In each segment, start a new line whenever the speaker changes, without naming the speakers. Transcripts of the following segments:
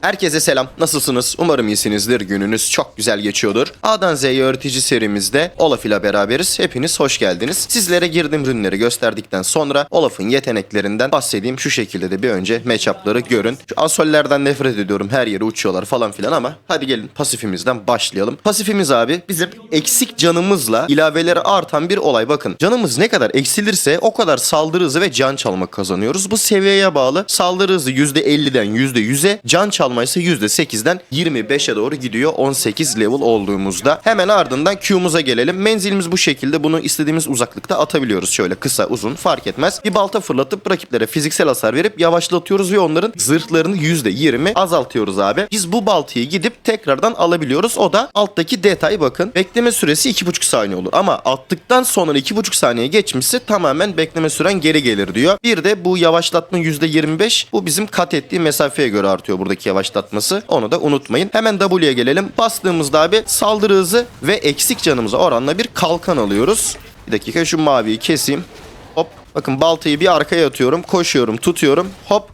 Herkese selam. Nasılsınız? Umarım iyisinizdir. Gününüz çok güzel geçiyordur. A'dan Z'ye öğretici serimizde Olaf ile beraberiz. Hepiniz hoş geldiniz. Sizlere girdim ürünleri gösterdikten sonra Olaf'ın yeteneklerinden bahsedeyim. Şu şekilde de bir önce matchup'ları görün. Şu asollerden nefret ediyorum. Her yere uçuyorlar falan filan ama hadi gelin pasifimizden başlayalım. Pasifimiz abi bizim eksik canımızla ilaveleri artan bir olay. Bakın canımız ne kadar eksilirse o kadar saldırı hızı ve can çalma kazanıyoruz. Bu seviyeye bağlı saldırı hızı %50'den %100'e, can çalma ise %8'den 25'e doğru gidiyor 18 level olduğumuzda. Hemen ardından Q'muza gelelim. Menzilimiz bu şekilde. Bunu istediğimiz uzaklıkta atabiliyoruz. Şöyle kısa uzun fark etmez. Bir balta fırlatıp rakiplere fiziksel hasar verip yavaşlatıyoruz ve onların zırhlarını %20 azaltıyoruz abi. Biz bu baltayı gidip tekrardan alabiliyoruz. O da alttaki detay bakın. Bekleme süresi 2,5 saniye olur. Ama attıktan sonra 2,5 saniye geçmişse tamamen bekleme süren geri gelir diyor. Bir de bu yavaşlatma %25. Bu bizim kat ettiği mesafeye göre artıyor buradaki yavaşlatması. Onu da unutmayın. Hemen W'ye gelelim. Bastığımızda abi saldırı hızı ve eksik canımıza oranla bir kalkan alıyoruz. Bir dakika şu maviyi keseyim. Hop. Bakın baltayı bir arkaya atıyorum. Koşuyorum, tutuyorum. Hop.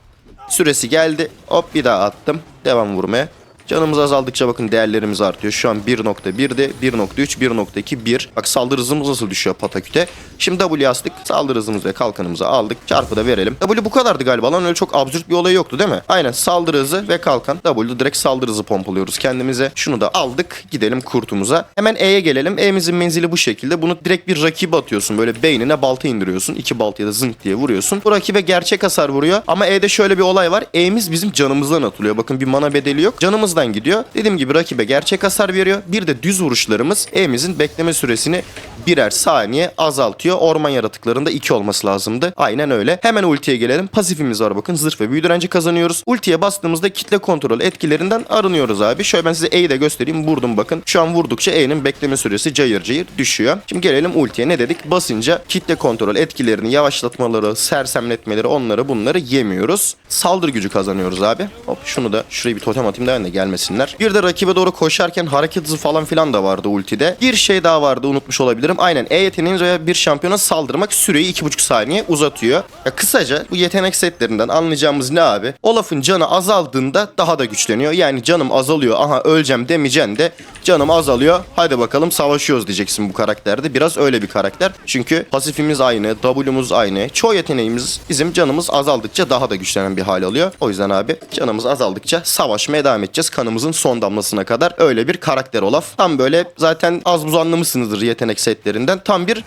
Süresi geldi. Hop bir daha attım. Devam vurmaya. Canımız azaldıkça bakın değerlerimiz artıyor. Şu an 1.1'de 1.3, 1.2, 1. Bak saldırı hızımız nasıl düşüyor pataküte. Şimdi W astık. Saldırı hızımızı ve kalkanımızı aldık. Çarpı da verelim. W bu kadardı galiba lan öyle çok absürt bir olay yoktu değil mi? Aynen saldırı hızı ve kalkan. W'da direkt saldırı hızı pompalıyoruz kendimize. Şunu da aldık. Gidelim kurtumuza. Hemen E'ye gelelim. E'mizin menzili bu şekilde. Bunu direkt bir rakibe atıyorsun. Böyle beynine balta indiriyorsun. İki baltaya da zınk diye vuruyorsun. Bu rakibe gerçek hasar vuruyor. Ama E'de şöyle bir olay var. E'miz bizim canımızdan atılıyor. Bakın bir mana bedeli yok. Canımızdan gidiyor. Dediğim gibi rakibe gerçek hasar veriyor. Bir de düz vuruşlarımız E'mizin bekleme süresini birer saniye azaltıyor. Orman yaratıklarında 2 olması lazımdı. Aynen öyle. Hemen ultiye gelelim. Pasifimiz var bakın. Zırh ve büyü direnci kazanıyoruz. Ultiye bastığımızda kitle kontrol etkilerinden arınıyoruz abi. Şöyle ben size E'yi de göstereyim. Vurdum bakın. Şu an vurdukça E'nin bekleme süresi cayır cayır düşüyor. Şimdi gelelim ultiye. Ne dedik? Basınca kitle kontrol etkilerini yavaşlatmaları, sersemletmeleri onları bunları yemiyoruz. Saldırı gücü kazanıyoruz abi. Hop şunu da şuraya bir totem atayım da ben de gelmesinler. Bir de rakibe doğru koşarken hareket hızı falan filan da vardı ultide. Bir şey daha vardı unutmuş olabilirim. Aynen E yeteneğiniz veya bir şampiyona saldırmak süreyi 2,5 saniye uzatıyor. Ya kısaca bu yetenek setlerinden anlayacağımız ne abi? Olaf'ın canı azaldığında daha da güçleniyor. Yani canım azalıyor aha öleceğim demeyeceksin de canım azalıyor. Hadi bakalım savaşıyoruz diyeceksin bu karakterde. Biraz öyle bir karakter. Çünkü pasifimiz aynı, W'muz aynı. Çoğu yeteneğimiz bizim canımız azaldıkça daha da güçlenen bir hal alıyor. O yüzden abi canımız azaldıkça savaşmaya devam edeceğiz. Kanımızın son damlasına kadar öyle bir karakter Olaf. Tam böyle zaten az buz anlamışsınızdır yetenek setlerinden. Tam bir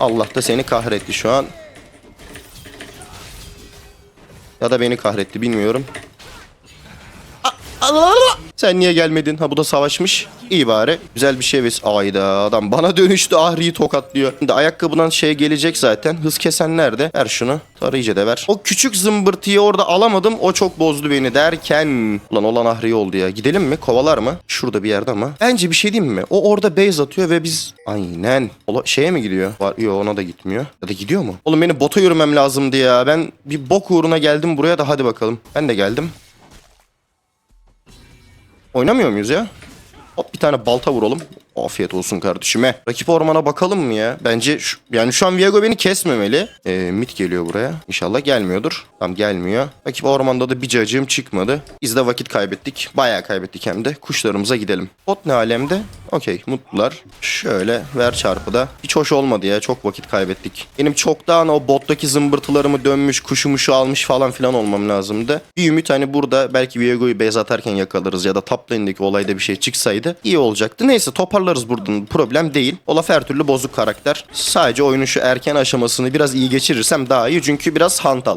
Allah da seni kahretti şu an. Ya da beni kahretti bilmiyorum. Sen niye gelmedin? Ha bu da savaşmış. İyi bari. Güzel bir şey ves. Ayda adam bana dönüştü. Ahri'yi tokatlıyor. Şimdi ayakkabıdan şey gelecek zaten. Hız kesen nerede? Ver şunu. Tarayıcı da ver. O küçük zımbırtıyı orada alamadım. O çok bozdu beni derken. Ulan olan Ahri oldu ya. Gidelim mi? Kovalar mı? Şurada bir yerde ama. Bence bir şey diyeyim mi? O orada base atıyor ve biz... Aynen. Ola şeye mi gidiyor? Var, yok ona da gitmiyor. Ya da gidiyor mu? Oğlum beni bota yürümem lazımdı ya. Ben bir bok uğruna geldim buraya da hadi bakalım. Ben de geldim. Oynamıyor muyuz ya? Hop bir tane balta vuralım. Afiyet olsun kardeşime. Rakip ormana bakalım mı ya? Bence şu, yani şu an Viego beni kesmemeli. Ee, mit geliyor buraya. İnşallah gelmiyordur. Tam gelmiyor. Rakip ormanda da bir cacığım çıkmadı. Biz de vakit kaybettik. Bayağı kaybettik hem de. Kuşlarımıza gidelim. Bot ne alemde? Okey mutlular. Şöyle ver çarpıda. Hiç hoş olmadı ya. Çok vakit kaybettik. Benim çoktan o bottaki zımbırtılarımı dönmüş, kuşumuşu almış falan filan olmam lazımdı. Bir ümit hani burada belki Viego'yu base atarken yakalarız ya da top lane'deki olayda bir şey çıksaydı iyi olacaktı. Neyse toparlarız buradan. Problem değil. Olaf her türlü bozuk karakter. Sadece oyunun şu erken aşamasını biraz iyi geçirirsem daha iyi. Çünkü biraz hantal.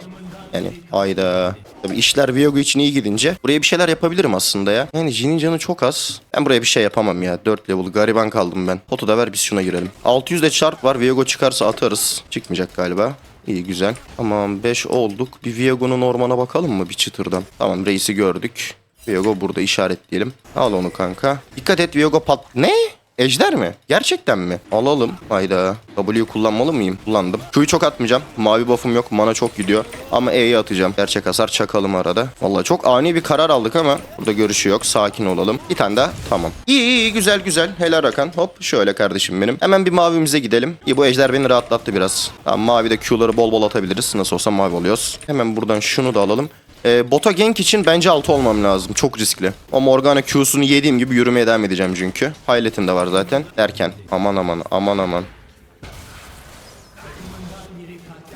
Yani hayda. Tabii işler Viego için iyi gidince buraya bir şeyler yapabilirim aslında ya. Yani Jin'in canı çok az. Ben buraya bir şey yapamam ya. 4 level gariban kaldım ben. Potu da ver biz şuna girelim. 600 de çarp var. Viego çıkarsa atarız. Çıkmayacak galiba. İyi güzel. Tamam 5 olduk. Bir Viego'nun ormana bakalım mı bir çıtırdan? Tamam reisi gördük. Viego burada işaretleyelim. Al onu kanka. Dikkat et Viego pat... Ne? Ejder mi? Gerçekten mi? Alalım. Hayda. W'yu kullanmalı mıyım? Kullandım. Q'yu çok atmayacağım. Mavi buff'um yok. Mana çok gidiyor. Ama E'yi atacağım. Gerçek hasar çakalım arada. Vallahi çok ani bir karar aldık ama burada görüşü yok. Sakin olalım. Bir tane daha. Tamam. İyi, iyi güzel güzel. Helal Rakan. Hop şöyle kardeşim benim. Hemen bir mavimize gidelim. İyi bu ejder beni rahatlattı biraz. Tamam mavi de Q'ları bol bol atabiliriz. Nasıl olsa mavi oluyoruz. Hemen buradan şunu da alalım. Ee, bota gank için bence altı olmam lazım. Çok riskli. O Morgana Q'sunu yediğim gibi yürümeye devam edeceğim çünkü. Highlight'in de var zaten. Derken aman aman aman aman.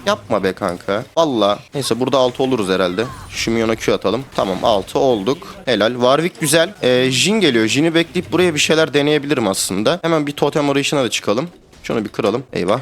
Yapma be kanka. Valla. Neyse burada 6 oluruz herhalde. Şu minyona Q atalım. Tamam 6 olduk. Helal. Warwick güzel. Ee, Jin geliyor. Jin'i bekleyip buraya bir şeyler deneyebilirim aslında. Hemen bir totem arayışına da çıkalım. Şunu bir kıralım. Eyvah.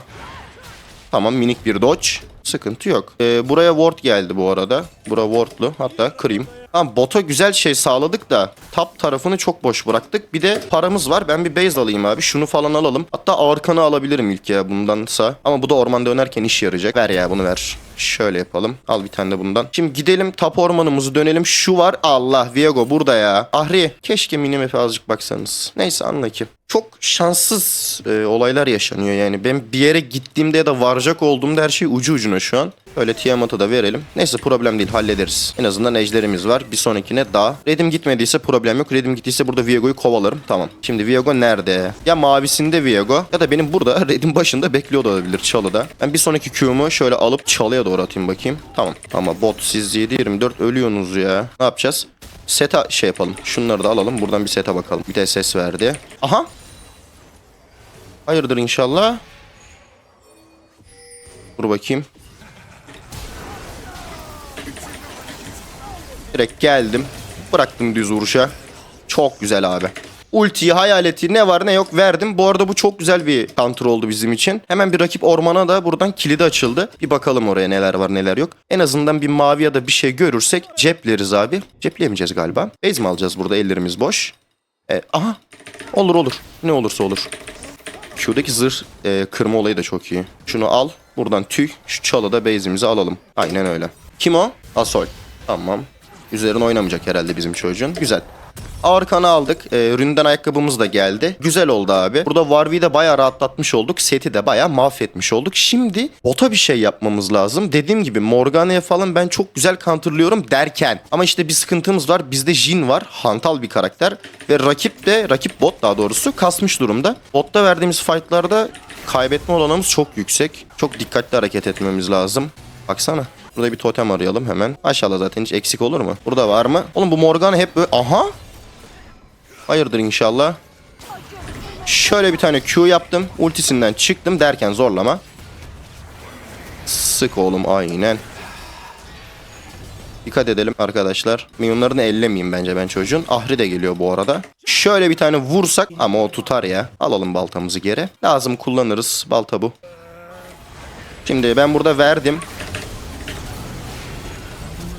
Tamam minik bir dodge. Sıkıntı yok. Ee, buraya ward geldi bu arada. Bura wardlu. Hatta kırayım. Tamam bota güzel şey sağladık da top tarafını çok boş bıraktık. Bir de paramız var. Ben bir base alayım abi. Şunu falan alalım. Hatta arkanı alabilirim ilk ya bundansa. Ama bu da ormanda dönerken iş yarayacak. Ver ya bunu ver. Şöyle yapalım. Al bir tane de bundan. Şimdi gidelim tap ormanımızı dönelim. Şu var. Allah Viego burada ya. Ahri. Keşke minimap'e azıcık baksanız. Neyse anla ki. Çok şanssız e, olaylar yaşanıyor yani. Ben bir yere gittiğimde ya da varacak olduğumda her şey ucu ucuna şu an. Öyle Tiamat'ı da verelim. Neyse problem değil hallederiz. En azından ejderimiz var. Bir sonrakine daha. Redim gitmediyse problem yok. Redim gittiyse burada Viego'yu kovalarım. Tamam. Şimdi Viego nerede? Ya mavisinde Viego ya da benim burada Red'in başında bekliyor da olabilir çalıda. Ben bir sonraki Q'mu şöyle alıp çalıya doğru atayım bakayım. Tamam. Ama bot siz 7-24 ölüyorsunuz ya. Ne yapacağız? Seta şey yapalım. Şunları da alalım. Buradan bir seta bakalım. Bir de ses verdi. Aha. Hayırdır inşallah. Dur bakayım. Direkt geldim. Bıraktım düz vuruşa. Çok güzel abi. Ultiyi, hayaleti ne var ne yok verdim. Bu arada bu çok güzel bir counter oldu bizim için. Hemen bir rakip ormana da buradan kilidi açıldı. Bir bakalım oraya neler var neler yok. En azından bir mavi ya da bir şey görürsek cepleriz abi. Cepleyemeyeceğiz galiba. Base mi alacağız burada ellerimiz boş. E, aha. Olur olur. Ne olursa olur. Q'daki zırh e, kırma olayı da çok iyi. Şunu al. Buradan tüy. Şu çalıda base'imizi alalım. Aynen öyle. Kim o? Asol. Tamam. Üzerine oynamayacak herhalde bizim çocuğun. Güzel. Arkanı aldık. E, ründen ayakkabımız da geldi. Güzel oldu abi. Burada Warwick'i de bayağı rahatlatmış olduk. Seti de bayağı mahvetmiş olduk. Şimdi bota bir şey yapmamız lazım. Dediğim gibi Morgana'ya falan ben çok güzel counterlıyorum derken. Ama işte bir sıkıntımız var. Bizde Jin var. Hantal bir karakter. Ve rakip de, rakip bot daha doğrusu kasmış durumda. Botta verdiğimiz fightlarda kaybetme olanımız çok yüksek. Çok dikkatli hareket etmemiz lazım. Baksana. Burada bir totem arayalım hemen. Aşağıda zaten hiç eksik olur mu? Burada var mı? Oğlum bu Morgana hep böyle... Aha! Hayırdır inşallah. Şöyle bir tane Q yaptım. Ultisinden çıktım derken zorlama. Sık oğlum aynen. Dikkat edelim arkadaşlar. Minyonlarını ellemeyeyim bence ben çocuğun. Ahri de geliyor bu arada. Şöyle bir tane vursak ama o tutar ya. Alalım baltamızı geri. Lazım kullanırız. Balta bu. Şimdi ben burada verdim.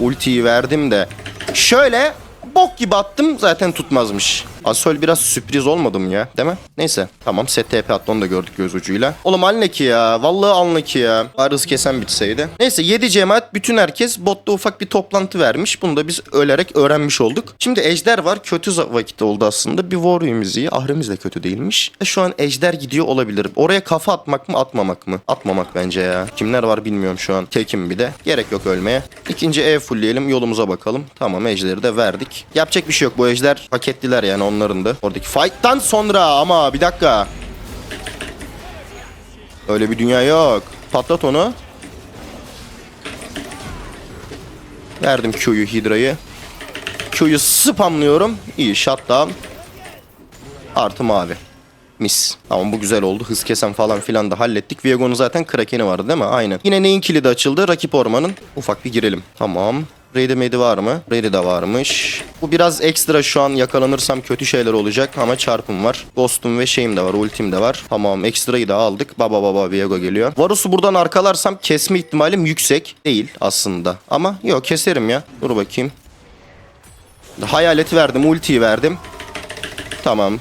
Ultiyi verdim de. Şöyle bok gibi attım zaten tutmazmış. Asol biraz sürpriz olmadım ya değil mi? Neyse tamam set TP attı onu da gördük göz ucuyla. Oğlum anla ki ya vallahi anla ki ya. Arız kesen bitseydi. Neyse 7 cemaat bütün herkes botta ufak bir toplantı vermiş. Bunu da biz ölerek öğrenmiş olduk. Şimdi ejder var kötü vakit oldu aslında. Bir warrior'imiz iyi. Ahrimiz de kötü değilmiş. E, Şu an ejder gidiyor olabilir. Oraya kafa atmak mı atmamak mı? Atmamak bence ya. Kimler var bilmiyorum şu an. Tekim bir de. Gerek yok ölmeye. İkinci E fullleyelim yolumuza bakalım. Tamam ejderi de verdik. Yapacak bir şey yok. Bu ejder paketliler yani onların da. Oradaki fight'tan sonra ama bir dakika. Öyle bir dünya yok. Patlat onu. Verdim Q'yu Hydra'yı. Q'yu spamlıyorum. İyi shutdown. Artı mavi. Mis. Tamam bu güzel oldu. Hız kesen falan filan da hallettik. Viego'nun zaten Kraken'i vardı değil mi? Aynen. Yine neyin kilidi açıldı? Rakip ormanın. Ufak bir girelim. Tamam. Ready medi var mı? Ready de varmış. Bu biraz ekstra şu an yakalanırsam kötü şeyler olacak ama çarpım var. Ghost'um ve şeyim de var. Ultim de var. Tamam ekstrayı da aldık. Baba baba Viego geliyor. Varus'u buradan arkalarsam kesme ihtimalim yüksek. Değil aslında. Ama yok keserim ya. Dur bakayım. Hayaleti verdim. Ultiyi verdim. Tamam.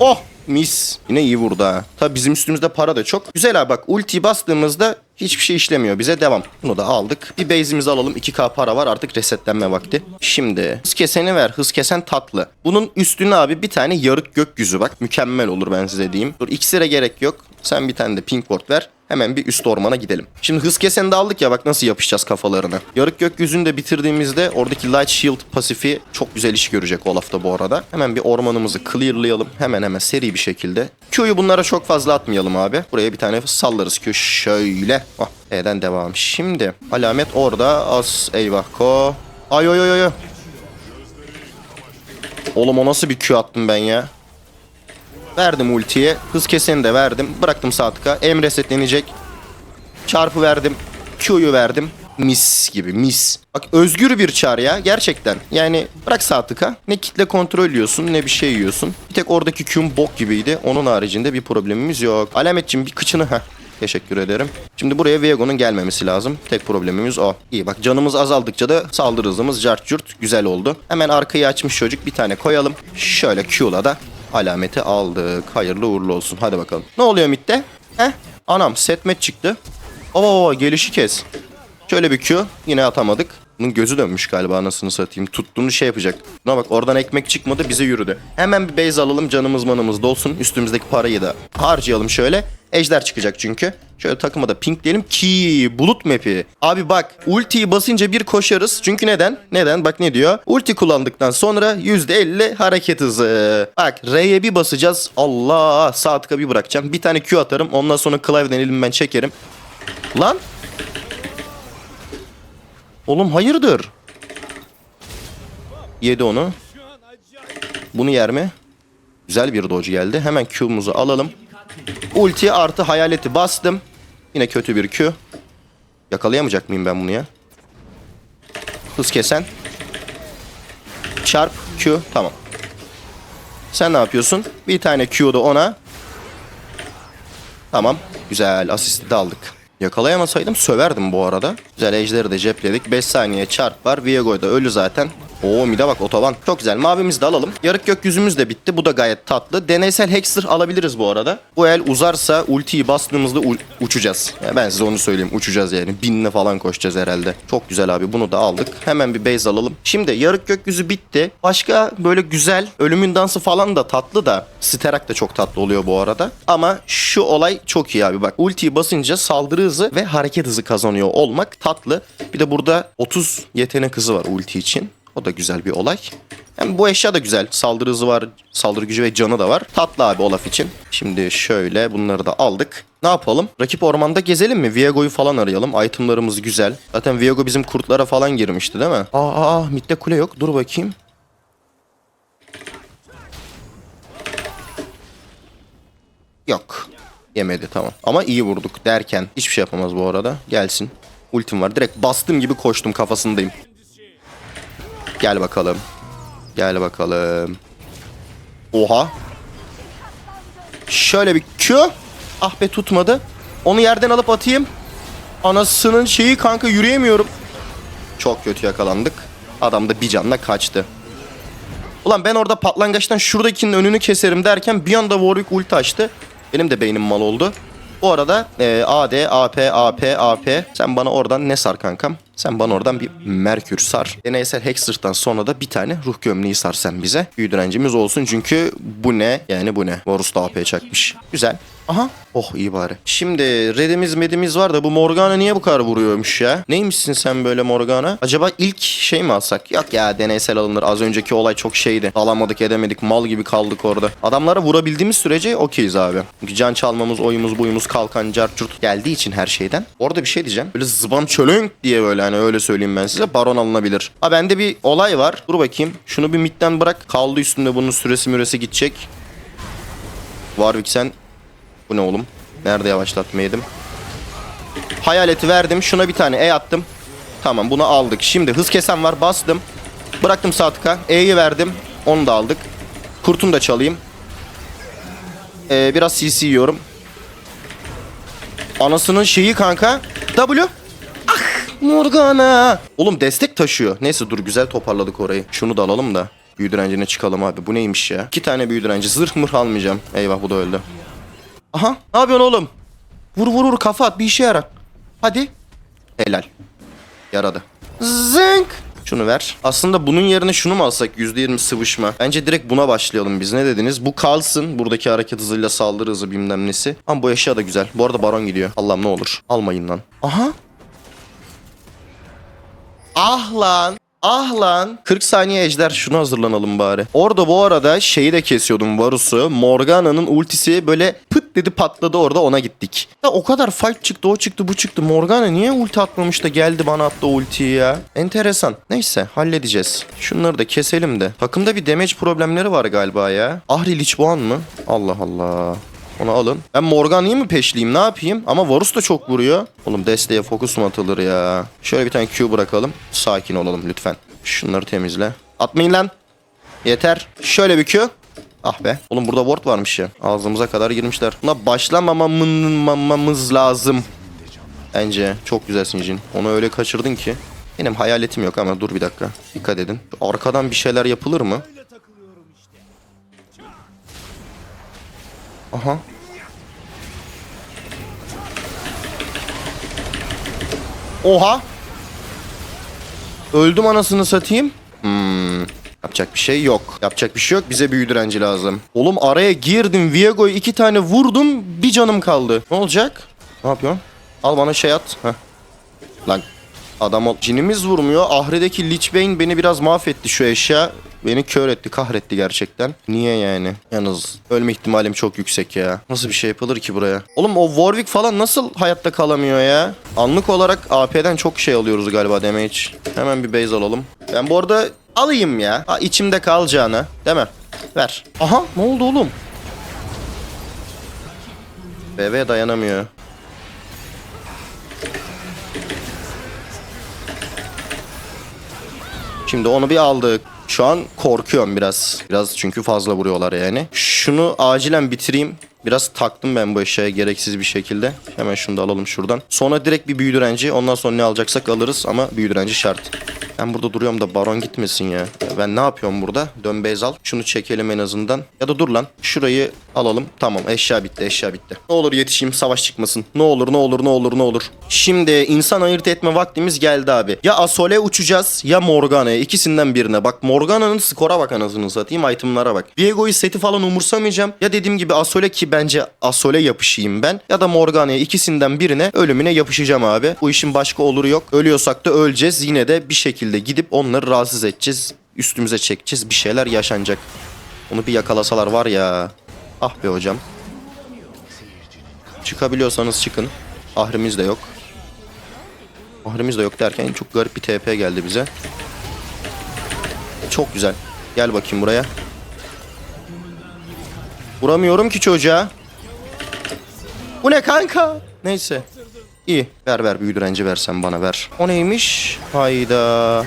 Oh mis. Yine iyi vurdu ha. Tabi bizim üstümüzde para da çok. Güzel abi bak ultiyi bastığımızda hiçbir şey işlemiyor bize devam. Bunu da aldık. Bir base'imizi alalım 2k para var artık resetlenme vakti. Şimdi hız keseni ver hız kesen tatlı. Bunun üstüne abi bir tane yarık gökyüzü bak. Mükemmel olur ben size diyeyim. Dur iksire gerek yok. Sen bir tane de pink ward ver. Hemen bir üst ormana gidelim. Şimdi hız keseni de aldık ya bak nasıl yapışacağız kafalarına. Yarık gökyüzünü de bitirdiğimizde oradaki Light Shield pasifi çok güzel iş görecek Olaf'ta bu arada. Hemen bir ormanımızı clearlayalım. Hemen hemen seri bir şekilde. Q'yu bunlara çok fazla atmayalım abi. Buraya bir tane sallarız Q şöyle. Oh, E'den devam. Şimdi alamet orada. Az eyvah ko. Ay oy oy oy. Oğlum o nasıl bir Q attım ben ya? Verdim ultiye. Hız keseni de verdim. Bıraktım sağ tıka. M resetlenecek. Çarpı verdim. Q'yu verdim. Mis gibi mis. Bak özgür bir çar ya gerçekten. Yani bırak sağ tıka. Ne kitle kontrol yiyorsun ne bir şey yiyorsun. Bir tek oradaki Q'm bok gibiydi. Onun haricinde bir problemimiz yok. Alametçim bir kıçını ha. Teşekkür ederim. Şimdi buraya Viego'nun gelmemesi lazım. Tek problemimiz o. İyi bak canımız azaldıkça da saldırı hızımız cart güzel oldu. Hemen arkayı açmış çocuk bir tane koyalım. Şöyle Q'la da alameti aldık. Hayırlı uğurlu olsun. Hadi bakalım. Ne oluyor midde? Heh. Anam setmet çıktı. Oo gelişi kes. Şöyle bir Q. Yine atamadık. Bunun gözü dönmüş galiba anasını satayım. Tuttuğunu şey yapacak. Buna bak oradan ekmek çıkmadı bize yürüdü. Hemen bir base alalım canımız manımız dolsun. Üstümüzdeki parayı da harcayalım şöyle. Ejder çıkacak çünkü. Şöyle takıma da pinkleyelim ki bulut map'i. Abi bak ultiyi basınca bir koşarız. Çünkü neden? Neden? Bak ne diyor? Ulti kullandıktan sonra %50 hareket hızı. Bak R'ye bir basacağız. Allah sağ tıka bir bırakacağım. Bir tane Q atarım. Ondan sonra klavyeden elimi ben çekerim. Lan Oğlum hayırdır? Yedi onu. Bunu yer mi? Güzel bir dodge geldi. Hemen Q'muzu alalım. Ulti artı hayaleti bastım. Yine kötü bir Q. Yakalayamayacak mıyım ben bunu ya? Hız kesen. Çarp Q. Tamam. Sen ne yapıyorsun? Bir tane Q'da ona. Tamam. Güzel. Asisti de aldık. Yakalayamasaydım söverdim bu arada. Güzel ejderi de cepledik. 5 saniye çarp var. Viego da ölü zaten. Oo mide bak otoban. Çok güzel. Mavimizi de alalım. Yarık gökyüzümüz de bitti. Bu da gayet tatlı. Deneysel Hexer alabiliriz bu arada. Bu el uzarsa ultiyi bastığımızda uçacağız. Ya ben size onu söyleyeyim. Uçacağız yani. Binle falan koşacağız herhalde. Çok güzel abi. Bunu da aldık. Hemen bir base alalım. Şimdi yarık gökyüzü bitti. Başka böyle güzel ölümün dansı falan da tatlı da. Sterak da çok tatlı oluyor bu arada. Ama şu olay çok iyi abi. Bak ultiyi basınca saldırı hızı ve hareket hızı kazanıyor olmak tatlı. Bir de burada 30 yetenek hızı var ulti için. O da güzel bir olay. Hem bu eşya da güzel. Saldırı hızı var, saldırı gücü ve canı da var. Tatlı abi Olaf için. Şimdi şöyle bunları da aldık. Ne yapalım? Rakip ormanda gezelim mi? Viego'yu falan arayalım. Itemlarımız güzel. Zaten Viego bizim kurtlara falan girmişti değil mi? Aa, aa midde kule yok. Dur bakayım. Yok. Yemedi tamam. Ama iyi vurduk derken hiçbir şey yapamaz bu arada. Gelsin. Ultim var. Direkt bastım gibi koştum kafasındayım. Gel bakalım. Gel bakalım. Oha. Şöyle bir Q. Ah be tutmadı. Onu yerden alıp atayım. Anasının şeyi kanka yürüyemiyorum. Çok kötü yakalandık. Adam da bir canla kaçtı. Ulan ben orada patlangaçtan şuradakinin önünü keserim derken bir anda Warwick ulti açtı. Benim de beynim mal oldu. Bu arada e, AD, AP, AP, AP. Sen bana oradan ne sar kankam? Sen bana oradan bir Merkür sar. Deneysel Hexer'dan sonra da bir tane ruh gömleği sar sen bize. Büyü direncimiz olsun çünkü bu ne? Yani bu ne? Varus da AP çakmış. Güzel. Aha. Oh iyi bari. Şimdi redimiz medimiz var da bu Morgana niye bu kadar vuruyormuş ya? Neymişsin sen böyle Morgana? Acaba ilk şey mi alsak? Yok ya deneysel alınır. Az önceki olay çok şeydi. Alamadık edemedik. Mal gibi kaldık orada. Adamlara vurabildiğimiz sürece okeyiz abi. Çünkü can çalmamız, oyumuz, buyumuz, kalkan, carçurt geldiği için her şeyden. Orada bir şey diyeceğim. Böyle zıban çölönk diye böyle hani öyle söyleyeyim ben size. Baron alınabilir. Ha bende bir olay var. Dur bakayım. Şunu bir midden bırak. Kaldı üstünde bunun süresi müresi gidecek. Warwick sen bu ne oğlum? Nerede yavaşlatma yedim? Hayaleti verdim. Şuna bir tane E attım. Tamam bunu aldık. Şimdi hız kesen var. Bastım. Bıraktım sağ tıka. E'yi verdim. Onu da aldık. Kurtunu da çalayım. Ee, biraz CC yiyorum. Anasının şeyi kanka. W. Ah Morgana. Oğlum destek taşıyor. Neyse dur güzel toparladık orayı. Şunu da alalım da. Büyü çıkalım abi. Bu neymiş ya? İki tane büyü direnci. Zırh mırh almayacağım. Eyvah bu da öldü. Aha ne yapıyorsun oğlum? Vur vur vur kafa at bir işe yarar. Hadi. Helal. Yaradı. Zınk. Şunu ver. Aslında bunun yerine şunu mu alsak %20 sıvışma? Bence direkt buna başlayalım biz. Ne dediniz? Bu kalsın. Buradaki hareket hızıyla saldırı hızı bilmem nesi. Ama bu eşya da güzel. Bu arada baron gidiyor. Allah'ım ne olur. Almayın lan. Aha. Ah lan. Ah lan. 40 saniye ejder şunu hazırlanalım bari. Orada bu arada şeyi de kesiyordum Varus'u. Morgana'nın ultisi böyle pıt dedi patladı orada ona gittik. Ya o kadar fight çıktı o çıktı bu çıktı. Morgana niye ulti atmamış da geldi bana attı ultiyi ya. Enteresan. Neyse halledeceğiz. Şunları da keselim de. Takımda bir damage problemleri var galiba ya. Ahri Lichboğan mı? Allah Allah. Onu alın. Ben Morgan'ı mı peşleyeyim ne yapayım? Ama Varus da çok vuruyor. Oğlum desteğe fokus mu atılır ya? Şöyle bir tane Q bırakalım. Sakin olalım lütfen. Şunları temizle. Atmayın lan. Yeter. Şöyle bir Q. Ah be. Oğlum burada ward varmış ya. Ağzımıza kadar girmişler. Buna başlamamamız lazım. Bence. Çok güzelsin Jin. Onu öyle kaçırdın ki. Benim hayaletim yok ama dur bir dakika. Dikkat edin. Arkadan bir şeyler yapılır mı? Aha. Oha. Öldüm anasını satayım. Hmm. Yapacak bir şey yok. Yapacak bir şey yok. Bize büyü direnci lazım. Oğlum araya girdim. Viego'yu iki tane vurdum. Bir canım kaldı. Ne olacak? Ne yapıyorsun? Al bana şey at. Heh. Lan adam ol. Cinimiz vurmuyor. Ahre'deki Lich Bane beni biraz mahvetti şu eşya. Beni kör etti, kahretti gerçekten. Niye yani? Yalnız ölme ihtimalim çok yüksek ya. Nasıl bir şey yapılır ki buraya? Oğlum o Warwick falan nasıl hayatta kalamıyor ya? Anlık olarak AP'den çok şey alıyoruz galiba damage. Hemen bir base alalım. Ben bu arada alayım ya. Ha, içimde kalacağına. Değil mi? Ver. Aha ne oldu oğlum? BB dayanamıyor. Şimdi onu bir aldık. Şu an korkuyorum biraz. Biraz çünkü fazla vuruyorlar yani. Şunu acilen bitireyim. Biraz taktım ben bu eşyaya gereksiz bir şekilde. Hemen şunu da alalım şuradan. Sonra direkt bir büyü direnci. Ondan sonra ne alacaksak alırız ama büyü direnci şart. Ben burada duruyorum da baron gitmesin ya. Ben ne yapıyorum burada? Dön base al. Şunu çekelim en azından. Ya da dur lan. Şurayı alalım. Tamam eşya bitti eşya bitti. Ne olur yetişeyim savaş çıkmasın. Ne olur ne olur ne olur ne olur. Şimdi insan ayırt etme vaktimiz geldi abi. Ya Asole uçacağız ya Morgana'ya. İkisinden birine. Bak Morgana'nın skora bak anasını satayım. Itemlara bak. Viego'yu seti falan umursamayacağım. Ya dediğim gibi Asole bence Asole yapışayım ben. Ya da Morgana'ya ikisinden birine ölümüne yapışacağım abi. Bu işin başka oluru yok. Ölüyorsak da öleceğiz. Yine de bir şekilde gidip onları rahatsız edeceğiz. Üstümüze çekeceğiz. Bir şeyler yaşanacak. Onu bir yakalasalar var ya. Ah be hocam. Çıkabiliyorsanız çıkın. Ahrimiz de yok. Ahrimiz de yok derken çok garip bir TP geldi bize. Çok güzel. Gel bakayım buraya. Vuramıyorum ki çocuğa. Bu ne kanka? Neyse. İyi. Ver ver büyü direnci versen bana ver. O neymiş? Hayda.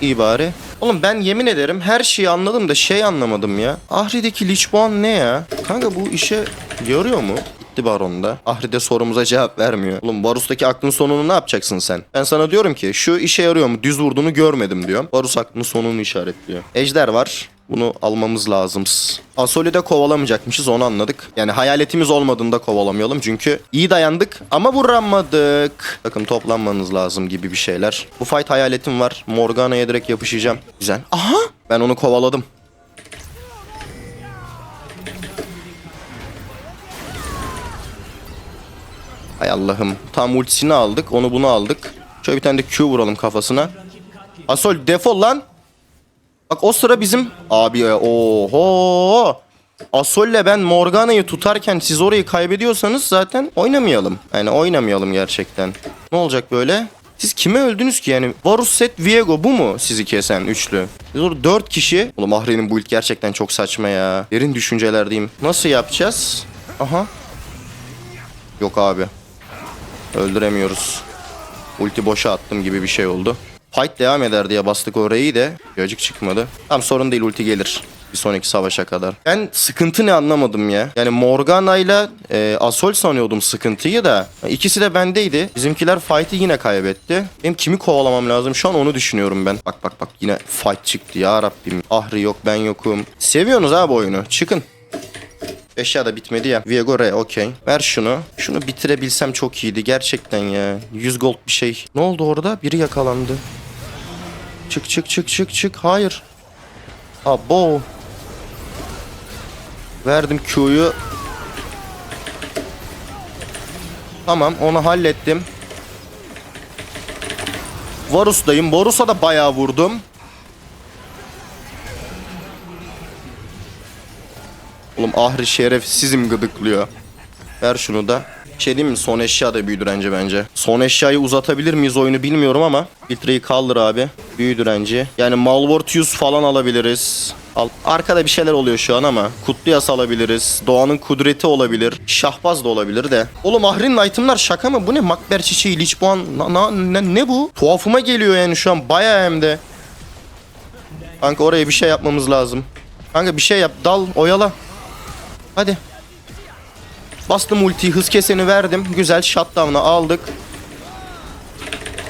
İyi bari. Oğlum ben yemin ederim her şeyi anladım da şey anlamadım ya. Ahri'deki Lichboğan ne ya? Kanka bu işe yarıyor mu? Gitti Baron'da. Ahri'de sorumuza cevap vermiyor. Oğlum Varus'taki aklın sonunu ne yapacaksın sen? Ben sana diyorum ki şu işe yarıyor mu? Düz vurduğunu görmedim diyorum. Varus aklın sonunu işaretliyor. Ejder var. Bunu almamız lazım. Asol'i de kovalamayacakmışız onu anladık. Yani hayaletimiz olmadığında kovalamayalım. Çünkü iyi dayandık ama vuramadık. Bakın toplanmanız lazım gibi bir şeyler. Bu fight hayaletim var. Morgana'ya direkt yapışacağım. Güzel. Aha! Ben onu kovaladım. Hay Allah'ım. Tam ultisini aldık. Onu bunu aldık. Şöyle bir tane de Q vuralım kafasına. Asol defol lan. Bak o sıra bizim... Abi ya, oho. Asol'le ben Morgana'yı tutarken siz orayı kaybediyorsanız zaten oynamayalım. Yani oynamayalım gerçekten. Ne olacak böyle? Siz kime öldünüz ki yani? Varus Set Viego bu mu sizi kesen üçlü? Biz orada dört kişi. Oğlum Ahri'nin build gerçekten çok saçma ya. Derin düşüncelerdeyim. Nasıl yapacağız? Aha. Yok abi. Öldüremiyoruz. Ulti boşa attım gibi bir şey oldu. Fight devam eder diye bastık orayı da Yacık çıkmadı. Tamam sorun değil ulti gelir. Bir sonraki savaşa kadar. Ben sıkıntı ne anlamadım ya. Yani Morgana ile e, Asol sanıyordum sıkıntıyı da. İkisi de bendeydi. Bizimkiler fight'ı yine kaybetti. Benim kimi kovalamam lazım şu an onu düşünüyorum ben. Bak bak bak yine fight çıktı ya Rabbim. Ahri yok ben yokum. Seviyorsunuz abi oyunu. Çıkın. Eşya da bitmedi ya. Viego Re okey. Ver şunu. Şunu bitirebilsem çok iyiydi gerçekten ya. 100 gold bir şey. Ne oldu orada? Biri yakalandı. Çık çık çık çık çık. Hayır. Abo. Verdim Q'yu. Tamam onu hallettim. Varus'dayım. Varus'a da bayağı vurdum. Oğlum Ahri Şeref sizim gıdıklıyor. Ver şunu da. Şey diyeyim mi? Son eşya da büyü direnci bence. Son eşyayı uzatabilir miyiz oyunu bilmiyorum ama. Filtreyi kaldır abi. Büyü direnci. Yani Malvortius falan alabiliriz. Al. Arkada bir şeyler oluyor şu an ama. Kutluyas alabiliriz. Doğanın kudreti olabilir. Şahbaz da olabilir de. Oğlum Ahri'nin itemlar şaka mı? Bu ne? Makber çiçeği, Lichboğan. Na, na- ne, ne bu? Tuhafıma geliyor yani şu an. Bayağı hem de. Kanka oraya bir şey yapmamız lazım. Kanka bir şey yap. Dal, oyala. Hadi. Bastım ultiyi hız keseni verdim. Güzel shutdown'ı aldık.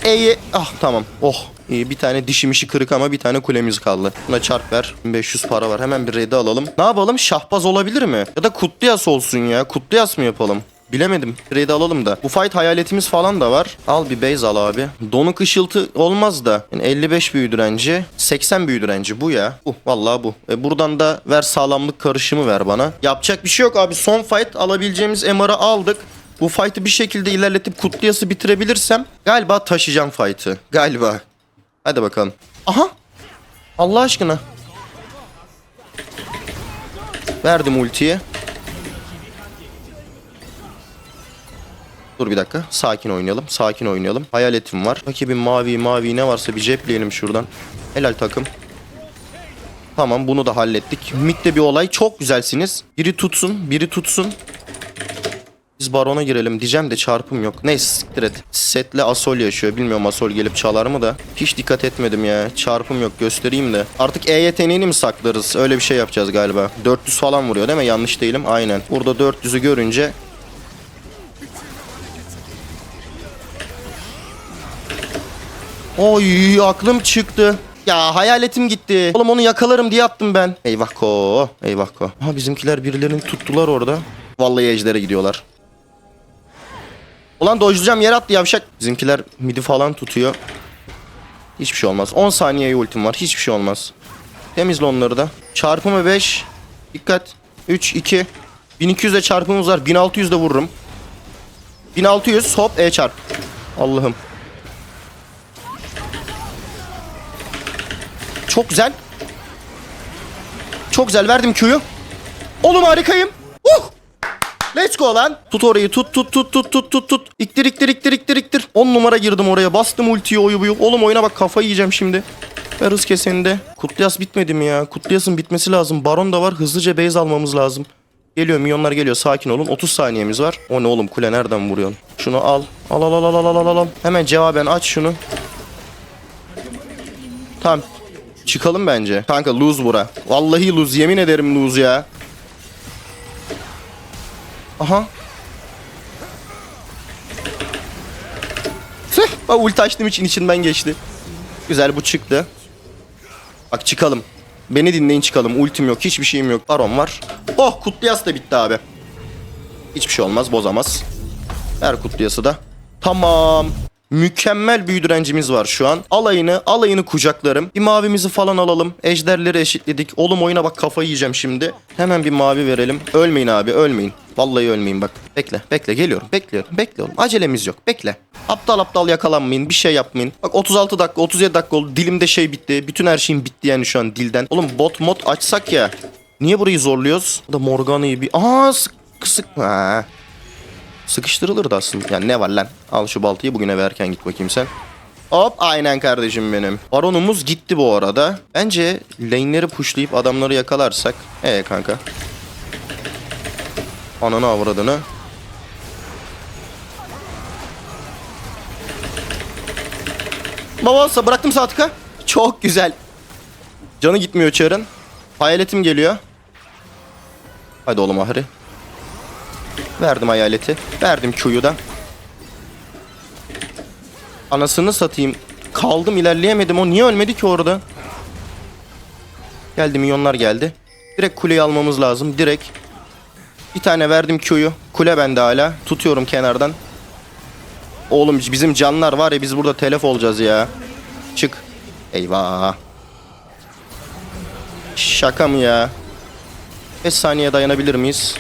E'ye ah tamam. Oh iyi bir tane dişimişi kırık ama bir tane kulemiz kaldı. Buna çarp ver. 1500 para var. Hemen bir red'i alalım. Ne yapalım? Şahbaz olabilir mi? Ya da Kutluyas olsun ya. Kutluyas mı yapalım? Bilemedim. Red'i alalım da. Bu fight hayaletimiz falan da var. Al bir base al abi. Donuk ışıltı olmaz da. Yani 55 büyü direnci. 80 büyü direnci bu ya. Bu. Vallahi bu. E buradan da ver sağlamlık karışımı ver bana. Yapacak bir şey yok abi. Son fight alabileceğimiz MR'ı aldık. Bu fight'ı bir şekilde ilerletip Kutluyas'ı bitirebilirsem galiba taşıyacağım fight'ı. Galiba. Hadi bakalım. Aha. Allah aşkına. Verdim ultiyi. Dur bir dakika. Sakin oynayalım. Sakin oynayalım. Hayaletim var. Rakibin mavi mavi ne varsa bir cepleyelim şuradan. Helal takım. Tamam bunu da hallettik. Mid'de bir olay. Çok güzelsiniz. Biri tutsun. Biri tutsun. Biz barona girelim diyeceğim de çarpım yok. Neyse siktir et. Setle Asol yaşıyor. Bilmiyorum Asol gelip çalar mı da. Hiç dikkat etmedim ya. Çarpım yok göstereyim de. Artık E yeteneğini mi saklarız? Öyle bir şey yapacağız galiba. 400 falan vuruyor değil mi? Yanlış değilim. Aynen. Burada 400'ü görünce Oy aklım çıktı. Ya hayaletim gitti. Oğlum onu yakalarım diye attım ben. Eyvah ko. Eyvah ko. Ha bizimkiler birilerini tuttular orada. Vallahi ejdere gidiyorlar. Ulan dojlayacağım yer attı yavşak. Bizimkiler midi falan tutuyor. Hiçbir şey olmaz. 10 saniyeye ultim var. Hiçbir şey olmaz. Temizle onları da. Çarpımı 5. Dikkat. 3, 2. 1200'de çarpımımız var. 1600'de vururum. 1600 hop E çarp. Allah'ım. Çok güzel. Çok güzel verdim Q'yu. Oğlum harikayım. Uh! Let's go lan. Tut orayı tut tut tut tut tut tut tut. İktir iktir iktir iktir iktir. 10 numara girdim oraya. Bastım ultiyi oyu buyu. Oğlum oyuna bak kafayı yiyeceğim şimdi. Ver hız keseni de. Kutluyas bitmedi mi ya? Kutluyas'ın bitmesi lazım. Baron da var. Hızlıca base almamız lazım. Geliyor milyonlar geliyor. Sakin olun. 30 saniyemiz var. O ne oğlum kule nereden vuruyorsun? Şunu. Al al al al al al al al. Hemen cevaben aç şunu. Tamam. Çıkalım bence. Kanka lose bura. Vallahi lose. Yemin ederim lose ya. Aha. Tüh. Bak ulti açtığım için içinden geçti. Güzel bu çıktı. Bak çıkalım. Beni dinleyin çıkalım. Ultim yok. Hiçbir şeyim yok. Baron var. Oh kutluyas da bitti abi. Hiçbir şey olmaz. Bozamaz. Ver kutluyası da. Tamam. Mükemmel büyü direncimiz var şu an. Alayını, alayını kucaklarım. Bir mavimizi falan alalım. Ejderleri eşitledik. Oğlum oyuna bak kafayı yiyeceğim şimdi. Hemen bir mavi verelim. Ölmeyin abi, ölmeyin. Vallahi ölmeyin bak. Bekle, bekle geliyorum. Bekliyorum, bekliyorum. Acelemiz yok. Bekle. Aptal aptal yakalanmayın. Bir şey yapmayın. Bak 36 dakika, 37 dakika oldu. Dilimde şey bitti. Bütün her şeyim bitti yani şu an dilden. Oğlum bot mod açsak ya. Niye burayı zorluyoruz? Da Morgana'yı bir... Aa sık sık. Ha. Sıkıştırılırdı aslında. Yani ne var lan? Al şu baltayı bugüne verken git bakayım sen. Hop aynen kardeşim benim. Baronumuz gitti bu arada. Bence lane'leri pushlayıp adamları yakalarsak. Ee kanka. Ananı avradını. Baba olsa bıraktım Satık'a. Çok güzel. Canı gitmiyor Çar'ın. Hayaletim geliyor. Hadi oğlum Ahri. Verdim hayaleti. Verdim Q'yu da. Anasını satayım. Kaldım ilerleyemedim. O niye ölmedi ki orada? Geldi milyonlar geldi. Direkt kuleyi almamız lazım. Direkt. Bir tane verdim Q'yu. Kule bende hala. Tutuyorum kenardan. Oğlum bizim canlar var ya biz burada telef olacağız ya. Çık. Eyvah. Şaka mı ya? 5 saniye dayanabilir miyiz?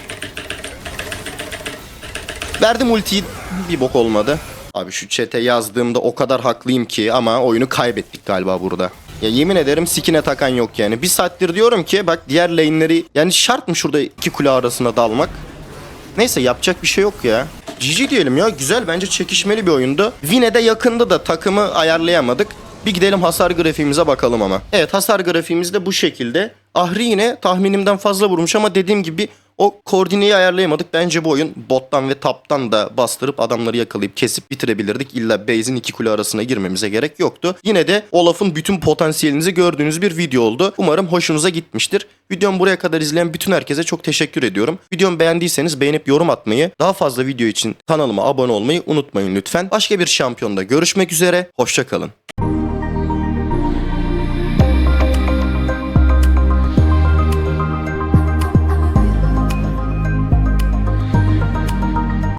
Verdim ultiyi. Bir bok olmadı. Abi şu chat'e yazdığımda o kadar haklıyım ki ama oyunu kaybettik galiba burada. Ya yemin ederim sikine takan yok yani. Bir saattir diyorum ki bak diğer lane'leri yani şart mı şurada iki kule arasına dalmak? Neyse yapacak bir şey yok ya. GG diyelim ya güzel bence çekişmeli bir oyundu. Vine'de yakında da takımı ayarlayamadık. Bir gidelim hasar grafiğimize bakalım ama. Evet hasar grafiğimiz de bu şekilde. Ahri yine tahminimden fazla vurmuş ama dediğim gibi o koordineyi ayarlayamadık. Bence bu oyun bottan ve taptan da bastırıp adamları yakalayıp kesip bitirebilirdik. İlla base'in iki kule arasına girmemize gerek yoktu. Yine de Olaf'ın bütün potansiyelinizi gördüğünüz bir video oldu. Umarım hoşunuza gitmiştir. Videomu buraya kadar izleyen bütün herkese çok teşekkür ediyorum. Videomu beğendiyseniz beğenip yorum atmayı, daha fazla video için kanalıma abone olmayı unutmayın lütfen. Başka bir şampiyonda görüşmek üzere. Hoşçakalın.